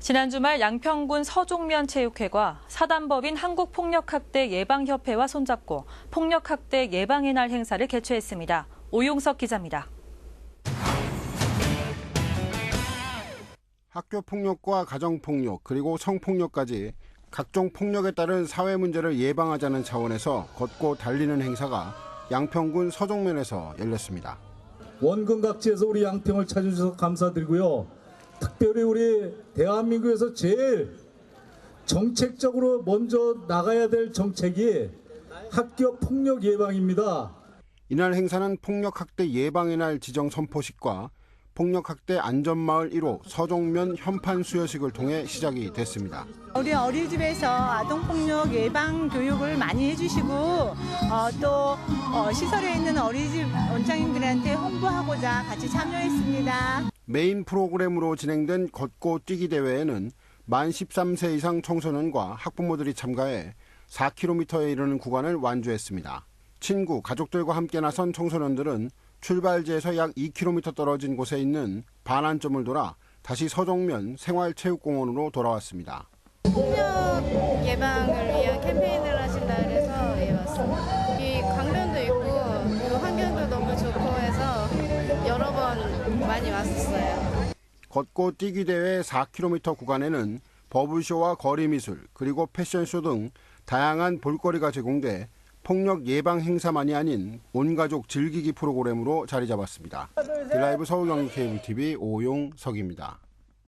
지난 주말 양평군 서종면 체육회가 사단법인 한국폭력학대 예방협회와 손잡고 폭력학대 예방의 날 행사를 개최했습니다. 오용석 기자입니다. 학교 폭력과 가정 폭력 그리고 성폭력까지 각종 폭력에 따른 사회 문제를 예방하자는 차원에서 걷고 달리는 행사가 양평군 서종면에서 열렸습니다. 원근 각지에서 우리 양평을 찾아주셔서 감사드리고요. 특별히 우리 대한민국에서 제일 정책적으로 먼저 나가야 될 정책이 학교 폭력 예방입니다. 이날 행사는 폭력학대 예방의 날 지정 선포식과 폭력학대 안전마을 1호 서종면 현판 수여식을 통해 시작이 됐습니다. 우리 어린이집에서 아동폭력 예방 교육을 많이 해주시고 어, 또 어, 시설에 있는 어린이집 원장님들한테 홍보하고자 같이 참여했습니다. 메인 프로그램으로 진행된 걷고 뛰기 대회에는 만 13세 이상 청소년과 학부모들이 참가해 4km에 이르는 구간을 완주했습니다. 친구, 가족들과 함께 나선 청소년들은 출발지에서 약 2km 떨어진 곳에 있는 반환점을 돌아 다시 서정면 생활체육공원으로 돌아왔습니다. 예방 많이 왔었어요. 걷고 뛰기 대회 4km 구간에는 버블쇼와 거리미술 그리고 패션쇼 등 다양한 볼거리가 제공돼 폭력 예방 행사만이 아닌 온가족 즐기기 프로그램으로 자리 잡았습니다. 드라이브 서울경기 케이블 TV 오용석입니다.